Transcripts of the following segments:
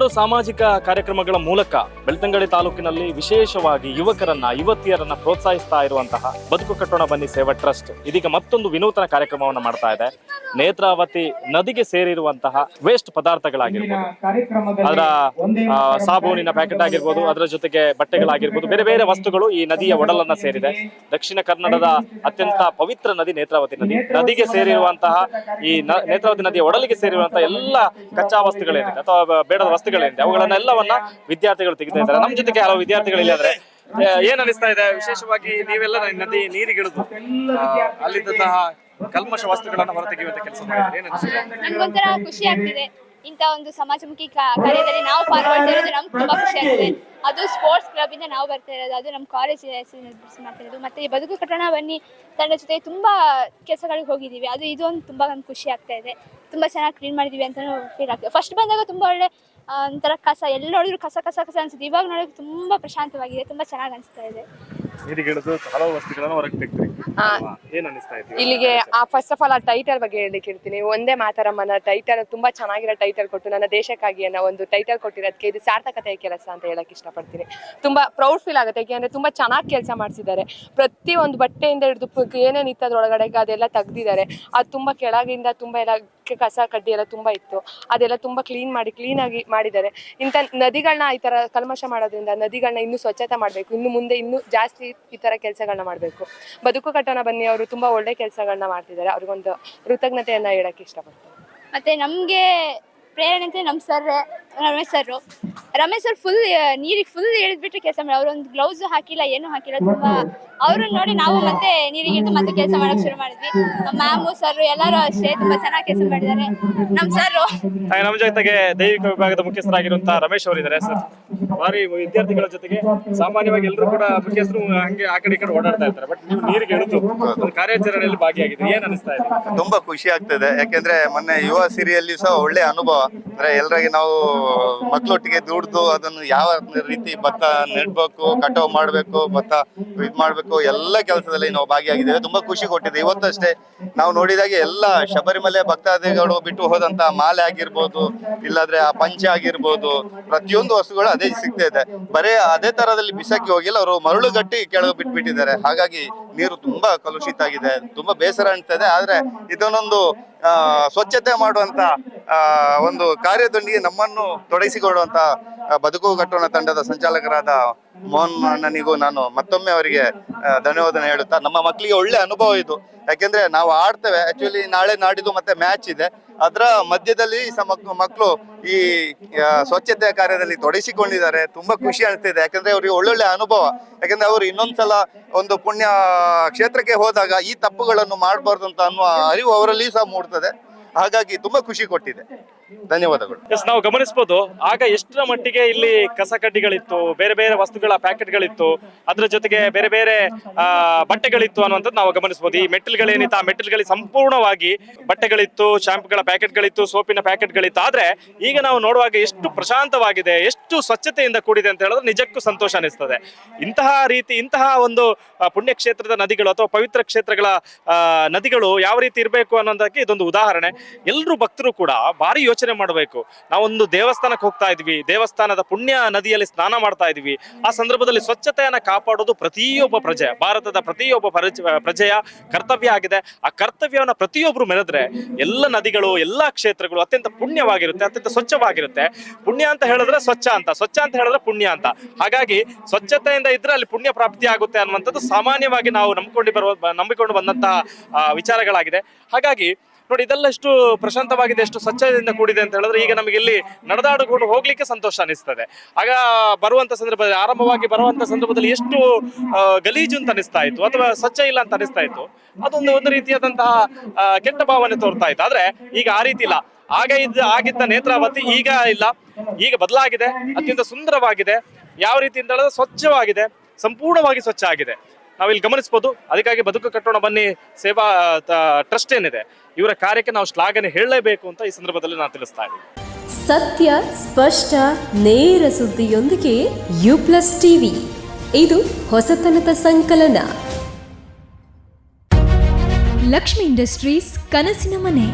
ಹಲವಾರು ಸಾಮಾಜಿಕ ಕಾರ್ಯಕ್ರಮಗಳ ಮೂಲಕ ಬೆಳ್ತಂಗಡಿ ತಾಲೂಕಿನಲ್ಲಿ ವಿಶೇಷವಾಗಿ ಯುವಕರನ್ನ ಯುವತಿಯರನ್ನ ಪ್ರೋತ್ಸಾಹಿಸ್ತಾ ಇರುವಂತಹ ಬದುಕು ಕಟ್ಟೋಣ ಬನ್ನಿ ಸೇವಾ ಟ್ರಸ್ಟ್. ಇದೀಗ ಮತ್ತೊಂದು ವಿನೂತನ ಕಾರ್ಯಕ್ರಮವನ್ನು ಮಾಡ್ತಾ ಇದೆ. ನೇತ್ರಾವತಿ ನದಿಗೆ ಸೇರಿರುವಂತಹ ವೇಸ್ಟ್ ಪದಾರ್ಥಗಳಾಗಿರ್ಬೋದು. ಅದರ ಸಾಬೂನಿನ ಪ್ಯಾಕೆಟ್ ಆಗಿರ್ಬೋದು ಅದರ ಜೊತೆಗೆ ಬಟ್ಟೆಗಳಾಗಿರ್ಬೋದು ಬೇರೆ ಬೇರೆ ವಸ್ತುಗಳು ಈ ನದಿಯ ಒಡಲನ್ನ ಸೇರಿದೆ. ದಕ್ಷಿಣ ಕನ್ನಡದ ಅತ್ಯಂತ ಪವಿತ್ರ ನದಿ ನೇತ್ರಾವತಿ ನದಿ. ನದಿಗೆ ಸೇರಿರುವಂತಹ ಈ ನೇತ್ರಾವತಿ ನದಿಯ ಒಡಲಿಗೆ ಸೇರಿರುವಂತಹ ಎಲ್ಲ ಕಚ್ಚಾ ವಸ್ತುಗಳೇನಿದೆ ಅಥವಾ ಬೇಡದ ಬೇಡದ ಅವುಗಳನ್ನೆಲ್ಲವನ್ನ ವಿದ್ಯಾರ್ಥಿಗಳು ತೆಗಿತಾ ಇದ್ದಾರೆ ನಮ್ಮ ಜೊತೆಗೆ ಹಲವು ವಿದ್ಯಾರ್ಥಿಗಳು ಇಲ್ಲಿ ಆದ್ರೆ ಆ, ಏನ್ ಅನಿಸ್ತಾ ಇದೆ? ವಿಶೇಷವಾಗಿ ನೀವೆಲ್ಲ ನದಿ ನೀರಿಗಿಳಿದು ಅಲ್ಲಿದ್ದಂತಹ ಕಲ್ಮಶ ವಸ್ತುಗಳನ್ನ ಹೊರತೆಗೆಯುವಂತ ಕೆಲಸ ಮಾಡಿದ್ರೆ ಏನ್ ಅನಿಸ್ತಾ ಇದೆ? ಇಂಥ ಒಂದು ಸಮಾಜಮುಖಿ ಕಾರ್ಯದಲ್ಲಿ ನಾವು ಪಾಲ್ಗೊಳ್ತಾ ಇರೋದು ನಮ್ಗೆ ತುಂಬಾ ಖುಷಿ ಆಗ್ತಿದೆ. ಅದು ಸ್ಪೋರ್ಟ್ಸ್ ಕ್ಲಬ್ ಇಂದ ನಾವು ಬರ್ತಾ ಇರೋದು. ಅದು ನಮ್ಮ ಕಾಲೇಜ್ ಮಾಡ್ತಾ ಇರೋದು. ಮತ್ತೆ ಈ ಬದುಕು ಕಟ್ಟಣ ಬನ್ನಿ ತಂಡ ಜೊತೆ ತುಂಬಾ ಕೆಲಸಗಳಿಗೆ ಹೋಗಿದ್ದೀವಿ. ಅದು ಇದು ಒಂದು ತುಂಬಾ ಒಂದು ಖುಷಿ ಆಗ್ತಾ ಇದೆ. ತುಂಬಾ ಚೆನ್ನಾಗಿ ಕ್ಲೀನ್ ಮಾಡಿದೀವಿ ಅಂತ ಫೀಲ್ ಆಗ್ತದೆ. ಫಸ್ಟ್ ಬಂದಾಗ ತುಂಬಾ ಒಳ್ಳೆ ಒಂಥರ ಕಸ ಎಲ್ಲಿ ನೋಡಿದ್ರು ಕಸ ಕಸ ಕಸ ಅನ್ಸುತ್ತೆ. ಇವಾಗ ನೋಡೋಕೆ ತುಂಬಾ ಪ್ರಶಾಂತವಾಗಿದೆ. ತುಂಬಾ ಚೆನ್ನಾಗಿ ಅನಿಸ್ತಾ ಇದೆ. ಹಲವು ವಸ್ತುಗಳನ್ನು ಹೊರಗೆ ಅಲ್ವಾ? ಏನ್ ಅನಿಸ್ತಾ ಇದೆ ಇಲ್ಲಿಗೆ ಆ ಫಸ್ಟ್ ಆಫ್ ಆಲ್ ಆ ಟೈಟಲ್ ಬಗ್ಗೆ ಹೇಳಲಿಕ್ಕೆ ಇರ್ತೀನಿ ಒಂದೇ ಮಾತರಮ್ಮನ ಟೈಟಲ್ ತುಂಬಾ ಚೆನ್ನಾಗಿರೋ ಟೈಟಲ್ ಕೊಟ್ಟು ನನ್ನ ದೇಶಕ್ಕಾಗಿ ಅನ್ನೋ ಒಂದು ಟೈಟಲ್ ಕೊಟ್ಟಿರೋದಕ್ಕೆ ಇದು ಸಾರ್ಥಕತೆಯ ಕೆಲಸ ಅಂತ ಹೇಳಕ್ ಇಷ್ಟಪಡ್ತೀನಿ. ತುಂಬಾ ಪ್ರೌಡ್ ಫೀಲ್ ಆಗುತ್ತೆ. ಯಾಕೆಂದ್ರೆ ತುಂಬಾ ಚೆನ್ನಾಗಿ ಕೆಲಸ ಮಾಡಿಸಿದ್ದಾರೆ. ಪ್ರತಿ ಒಂದು ಬಟ್ಟೆಯಿಂದ ಹಿಡಿದು ಏನೇನು ಇತ್ತು ಅದ್ರೊಳಗಡೆ ಅದೆಲ್ಲ ತೆಗ್ದಿದ್ದಾರೆ. ಅದು ತುಂಬಾ ಕೆಳಗಿಂದ ತುಂಬಾ ಎಲ್ಲ ಕೆ- ಕಸ ಕಡ್ಡಿ ಎಲ್ಲ ತುಂಬಾ ಇತ್ತು. ಅದೆಲ್ಲ ತುಂಬಾ ಕ್ಲೀನ್ ಮಾಡಿ ಕ್ಲೀನ್ ಆಗಿ ಮಾಡಿದ್ದಾರೆ. ಇಂಥ ನದಿಗಳನ್ನ ಈ ತರ ಕಲ್ಮಶ ಮಾಡೋದ್ರಿಂದ ನದಿಗಳನ್ನ ಇನ್ನೂ ಸ್ವಚ್ಛತೆ ಮಾಡಬೇಕು. ಇನ್ನು ಮುಂದೆ ಇನ್ನೂ ಜಾಸ್ತಿ ಈ ತರ ಕೆಲಸಗಳನ್ನ ಮಾಡಬೇಕು. ಬದುಕು ಕಟ್ಟೋಣ ಬನ್ನಿ, ಅವರು ತುಂಬಾ ಒಳ್ಳೆ ಕೆಲಸಗಳನ್ನ ಮಾಡ್ತಿದ್ದಾರೆ. ಅವ್ರಿಗೊಂದು ಕೃತಜ್ಞತೆಯನ್ನ ಹೇಳಕ್ ಇಷ್ಟಪಡ್ತೀನಿ. ಮತ್ತೆ ನಮಗೆ ಪ್ರೇರಣೆ ಅಂತ ನಮ್ಮ ಸರ್ ರಮೇಶ್ ಸರ್ ರಮೇಶ್ ಅವ್ರು ಫುಲ್ ನೀರಿಗೆ ಫುಲ್ ಇಳಿದ್ಬಿಟ್ರೆ ಕೆಲಸ ಮಾಡಿ ಅವ್ರೊಂದು ಗ್ಲೌಸ್ ಹಾಕಿಲ್ಲ ಏನು ಹಾಕಿಲ್ಲ ತುಂಬಾ ಅವ್ರನ್ನ ನೋಡಿ ನಾವು ಮತ್ತೆ ನೀರಿಗೆ ಇಳಿದು ಮತ್ತೆ ಕೆಲಸ ಮಾಡಕ್ ಶುರು ಮಾಡಿದ್ವಿ. ನಮ್ಮ ಮ್ಯಾಮು ಸರ್ ಎಲ್ಲರೂ ಅಷ್ಟೇ ತುಂಬಾ ಚೆನ್ನಾಗಿ ಕೆಲಸ ಮಾಡಿದ್ದಾರೆ. ನಮ್ ಸರ್ ಹಾಗೆ ನಮ್ಮ ಜೊತೆಗೆ ದೈವಿಕ ವಿಭಾಗದ ಮುಖ್ಯಸ್ಥರಾಗಿರುವಂತ ರಮೇಶ್ ಅವರಿದ್ದಾರೆ ಸರ್ ಬಾರಿ ವಿದ್ಯಾರ್ಥಿಗಳ ಜೊತೆಗೆ ಸಾಮಾನ್ಯವಾಗಿ ಎಲ್ಲರೂ ಕೂಡ ಮುಖ್ಯಸ್ಥರು ಹಂಗೆ ಆ ಕಡೆ ಈ ಕಡೆ ಓಡಾಡ್ತಾ ಇರ್ತಾರೆ. ಬಟ್ ನೀವು ನೀರಿಗೆ ಇಳಿದು ಒಂದು ಕಾರ್ಯಾಚರಣೆಯಲ್ಲಿ ಭಾಗಿಯಾಗಿದೆ ಏನ್ ಅನಿಸ್ತಾ ಇದೆ? ತುಂಬಾ ಖುಷಿ ಆಗ್ತದೆ. ಯಾಕೆಂದ್ರೆ ಮೊನ್ನೆ ಯುವ ಸಿರಿಯಲ್ಲಿ ಸಹ ಒಳ್ಳೆ ಅನುಭವ. ಅಂದ್ರೆ ಎಲ್ಲರಿಗೆ ನಾವು ಮಕ್ಕಳೊಟ್ಟಿಗೆ ದುಡ್ದು ಅದನ್ನು ಯಾವ ರೀತಿ ಭತ್ತ ನೆಡ್ಬೇಕು, ಕಟಾವು ಮಾಡ್ಬೇಕು, ಭತ್ತ ಇದ್ ಮಾಡ್ಬೇಕು, ಎಲ್ಲ ಕೆಲಸದಲ್ಲಿ ನಾವು ಭಾಗಿಯಾಗಿದ್ದೇವೆ. ತುಂಬಾ ಖುಷಿ ಕೊಟ್ಟಿದೆ ಇವತ್ತಷ್ಟೇ ನಾವು ನೋಡಿದಾಗ ಎಲ್ಲ ಶಬರಿಮಲೆ ಭಕ್ತಾದಿಗಳು ಬಿಟ್ಟು ಹೋದಂತ ಮಾಲೆ ಆಗಿರ್ಬೋದು, ಇಲ್ಲಾದ್ರೆ ಆ ಪಂಚೆ ಆಗಿರ್ಬೋದು, ಪ್ರತಿಯೊಂದು ವಸ್ತುಗಳು ಅದೇ ಸಿಗ್ತಾ ಇದೆ. ಬರೇ ಅದೇ ತರದಲ್ಲಿ ಬಿಸಾಕಿ ಹೋಗಿಲ್ಲ, ಅವರು ಮರಳು ಗಟ್ಟಿ ಕೆಳಗೆ ಬಿಟ್ಬಿಟ್ಟಿದ್ದಾರೆ. ಹಾಗಾಗಿ ನೀರು ತುಂಬಾ ಕಲುಷಿತ ಆಗಿದೆ ತುಂಬಾ ಬೇಸರ ಅನಿಸ್ತದೆ ಆದ್ರೆ ಇದನ್ನೊಂದು ಸ್ವಚ್ಛತೆ ಮಾಡುವಂತ ಒಂದು ಕಾರ್ಯದೊಂದಿಗೆ ನಮ್ಮನ್ನು ತೊಡಗಿಸಿಕೊಳ್ಳುವಂತ ಬದುಕು ಕಟ್ಟೋಣ ತಂಡದ ಸಂಚಾಲಕರಾದ ಮೋಹನ್ ಅಣ್ಣನಿಗೂ ನಾನು ಮತ್ತೊಮ್ಮೆ ಅವರಿಗೆ ಧನ್ಯವಾದನೆ ಧನ್ಯವಾದ ಹೇಳುತ್ತಾ, ನಮ್ಮ ಮಕ್ಕಳಿಗೆ ಒಳ್ಳೆ ಅನುಭವ ಇದು. ಯಾಕೆಂದ್ರೆ ನಾವು ಆಡ್ತೇವೆ ಆಕ್ಚುಲಿ ನಾಳೆ ನಾಡಿದ್ದು ಮತ್ತೆ ಮ್ಯಾಚ್ ಇದೆ. ಅದರ ಮಧ್ಯದಲ್ಲಿ ಮಕ್ಕಳು ಈ ಸ್ವಚ್ಛತೆ ಕಾರ್ಯದಲ್ಲಿ ತೊಡಗಿಸಿಕೊಂಡಿದ್ದಾರೆ. ತುಂಬಾ ಖುಷಿ ಆಗ್ತಿದೆ. ಯಾಕಂದ್ರೆ ಅವರಿಗೆ ಒಳ್ಳೊಳ್ಳೆ ಅನುಭವ. ಯಾಕಂದ್ರೆ ಅವರು ಇನ್ನೊಂದ್ಸಲ ಒಂದು ಪುಣ್ಯ ಕ್ಷೇತ್ರಕ್ಕೆ ಹೋದಾಗ ಈ ತಪ್ಪುಗಳನ್ನು ಮಾಡಬಾರ್ದು ಅಂತ ಅನ್ನುವ ಅರಿವು ಅವರಲ್ಲಿ ಸಹ ಮೂಡ್ತದೆ. ಹಾಗಾಗಿ ತುಂಬಾ ಖುಷಿ ಕೊಟ್ಟಿದೆ. ಧನ್ಯವಾದಗಳು. ಎಸ್ ನಾವು ಗಮನಿಸಬಹುದು, ಆಗ ಎಷ್ಟರ ಮಟ್ಟಿಗೆ ಇಲ್ಲಿ ಕಸ ಕಡ್ಡಿಗಳಿತ್ತು, ಬೇರೆ ಬೇರೆ ವಸ್ತುಗಳ ಪ್ಯಾಕೆಟ್ಗಳಿತ್ತು, ಅದ್ರ ಜೊತೆಗೆ ಬೇರೆ ಬೇರೆ ಬಟ್ಟೆಗಳಿತ್ತು ಅನ್ನುವಂಥದ್ದು ನಾವು ಗಮನಿಸಬಹುದು. ಈ ಮೆಟ್ಟಿಲ್ಗಳೇನಿತ್ತು, ಆ ಮೆಟ್ಟಿಲ್ಗಳಿ ಸಂಪೂರ್ಣವಾಗಿ ಬಟ್ಟೆಗಳಿತ್ತು ಶಾಂಪುಗಳ ಪ್ಯಾಕೆಟ್ಗಳಿತ್ತು, ಸೋಪಿನ ಪ್ಯಾಕೆಟ್ಗಳಿತ್ತು. ಆದ್ರೆ ಈಗ ನಾವು ನೋಡುವಾಗ ಎಷ್ಟು ಪ್ರಶಾಂತವಾಗಿದೆ, ಎಷ್ಟು ಸ್ವಚ್ಛತೆಯಿಂದ ಕೂಡಿದೆ ಅಂತ ಹೇಳಿದ್ರೆ ನಿಜಕ್ಕೂ ಸಂತೋಷ ಅನಿಸ್ತದೆ. ಇಂತಹ ರೀತಿ, ಇಂತಹ ಒಂದು ಪುಣ್ಯಕ್ಷೇತ್ರದ ನದಿಗಳು ಅಥವಾ ಪವಿತ್ರ ಕ್ಷೇತ್ರಗಳ ನದಿಗಳು ಯಾವ ರೀತಿ ಇರಬೇಕು ಅನ್ನೋದಕ್ಕೆ ಇದೊಂದು ಉದಾಹರಣೆ. ಎಲ್ಲರೂ ಭಕ್ತರು ಕೂಡ ಭಾರಿ ಯೋಚನೆ ಮಾಡಬೇಕು. ನಾವೊಂದು ದೇವಸ್ಥಾನಕ್ಕೆ ಹೋಗ್ತಾ ಇದ್ವಿ. ದೇವಸ್ಥಾನದ ಪುಣ್ಯ ನದಿಯಲ್ಲಿ ಸ್ನಾನ ಮಾಡ್ತಾ ಇದ್ವಿ. ಆ ಸಂದರ್ಭದಲ್ಲಿ ಸ್ವಚ್ಛತೆಯನ್ನ ಕಾಪಾಡೋದು ಪ್ರತಿಯೊಬ್ಬ ಪ್ರಜೆ. ಭಾರತದ ಪ್ರತಿಯೊಬ್ಬ ಪ್ರಜೆ- ಪ್ರಜೆಯ ಕರ್ತವ್ಯ ಆಗಿದೆ. ಆ ಕರ್ತವ್ಯವನ್ನ ಪ್ರತಿಯೊಬ್ಬರು ಮೆರೆದ್ರೆ ಎಲ್ಲ ನದಿಗಳು, ಎಲ್ಲ ಕ್ಷೇತ್ರಗಳು ಅತ್ಯಂತ ಪುಣ್ಯವಾಗಿರುತ್ತೆ, ಅತ್ಯಂತ ಸ್ವಚ್ಛವಾಗಿರುತ್ತೆ. ಪುಣ್ಯ ಅಂತ ಹೇಳಿದ್ರೆ ಸ್ವಚ್ಛ ಅಂತ ಸ್ವಚ್ಛ ಅಂತ ಹೇಳಿದ್ರೆ ಪುಣ್ಯ ಅಂತ. ಹಾಗಾಗಿ ಸ್ವಚ್ಛತೆಯಿಂದ ಇದ್ರೆ ಅಲ್ಲಿ ಪುಣ್ಯ ಪ್ರಾಪ್ತಿ ಆಗುತ್ತೆ ಅನ್ನುವಂಥದ್ದು ಸಾಮಾನ್ಯವಾಗಿ ನಾವು ನಂಬಿಕೊಂಡು ಬರುವ, ನಂಬಿಕೊಂಡು ಬಂದಂತಹ ವಿಚಾರಗಳಾಗಿದೆ. ಹಾಗಾಗಿ ನೋಡಿ ಇದೆಲ್ಲ ಎಷ್ಟು ಪ್ರಶಾಂತವಾಗಿದೆ, ಎಷ್ಟು ಸ್ವಚ್ಛದಿಂದ ಕೂಡಿದೆ ಅಂತ ಹೇಳಿದ್ರೆ ಈಗ ನಮಗೆ ಇಲ್ಲಿ ನಡೆದಾಡಿಕೊಂಡು ಹೋಗ್ಲಿಕ್ಕೆ ಸಂತೋಷ ಅನಿಸ್ತದೆ. ಆಗ ಬರುವಂತ ಸಂದರ್ಭದಲ್ಲಿ, ಆರಂಭವಾಗಿ ಬರುವಂತ ಸಂದರ್ಭದಲ್ಲಿ ಎಷ್ಟು ಗಲೀಜು ಅಂತ ಅನಿಸ್ತಾ ಇತ್ತು, ಅಥವಾ ಸ್ವಚ್ಛ ಇಲ್ಲ ಅಂತ ಅನಿಸ್ತಾ ಇತ್ತು. ಅದೊಂದು ಒಂದು ರೀತಿಯಾದಂತಹ ಕೆಟ್ಟ ಭಾವನೆ ತೋರ್ತಾ ಇತ್ತು. ಆದ್ರೆ ಈಗ ಆ ರೀತಿ ಇಲ್ಲ. ಆಗ ಇದ್ದ, ಆಗಿದ್ದ ನೇತ್ರಾವತಿ ಈಗ ಇಲ್ಲ. ಈಗ ಬದಲಾಗಿದೆ, ಅತ್ಯಂತ ಸುಂದರವಾಗಿದೆ. ಯಾವ ರೀತಿ ಅಂತ ಹೇಳಿದ್ರೆ ಸ್ವಚ್ಛವಾಗಿದೆ, ಸಂಪೂರ್ಣವಾಗಿ ಸ್ವಚ್ಛ ಆಗಿದೆ. ನಾವಿಲ್ಲಿ ಗಮನಿಸಬಹುದು ಅದಕ್ಕಾಗಿ ಬದುಕು ಕಟ್ಟೋಣ ಬನ್ನಿ. ಸೇವಾ ಟ್ರಸ್ಟ್ ಏನಿದೆ ಇವರ ಕಾರ್ಯಕ್ಕೆ ನಾವು ಶ್ಲಾಘನೆ ಹೇಳಲೇಬೇಕು ಅಂತ ಈ ಸಂದರ್ಭದಲ್ಲಿ ನಾನು ತಿಳಿಸ್ತಾ ಇದ್ದೀನಿ. ಸತ್ಯ ಸ್ಪಷ್ಟ ನೇರ ಸುದ್ದಿಯೊಂದಿಗೆ ಯು ಪ್ಲಸ್ ಟಿವಿ. ಇದು ಹೊಸತನದ ಸಂಕಲನ. ಲಕ್ಷ್ಮಿ ಇಂಡಸ್ಟ್ರೀಸ್ ಕನಸಿನ ಮನೆ.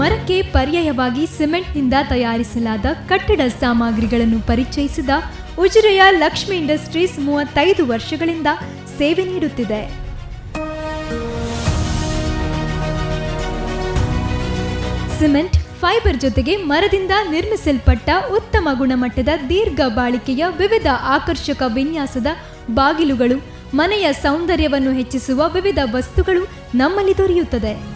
ಮರಕ್ಕೆ ಪರ್ಯಾಯವಾಗಿ ಸಿಮೆಂಟ್ನಿಂದ ತಯಾರಿಸಲಾದ ಕಟ್ಟಡ ಸಾಮಗ್ರಿಗಳನ್ನು ಪರಿಚಯಿಸಿದ ಉಜಿರೆಯ ಲಕ್ಷ್ಮಿ ಇಂಡಸ್ಟ್ರೀಸ್ ಮೂವತ್ತೈದು ವರ್ಷಗಳಿಂದ ಸೇವೆ ನೀಡುತ್ತಿದೆ. ಸಿಮೆಂಟ್, ಫೈಬರ್ ಜೊತೆಗೆ ಮರದಿಂದ ನಿರ್ಮಿಸಲ್ಪಟ್ಟ ಉತ್ತಮ ಗುಣಮಟ್ಟದ ದೀರ್ಘ ಬಾಳಿಕೆಯ ವಿವಿಧ ಆಕರ್ಷಕ ವಿನ್ಯಾಸದ ಬಾಗಿಲುಗಳು, ಮನೆಯ ಸೌಂದರ್ಯವನ್ನು ಹೆಚ್ಚಿಸುವ ವಿವಿಧ ವಸ್ತುಗಳು ನಮ್ಮಲ್ಲಿ ದೊರೆಯುತ್ತದೆ.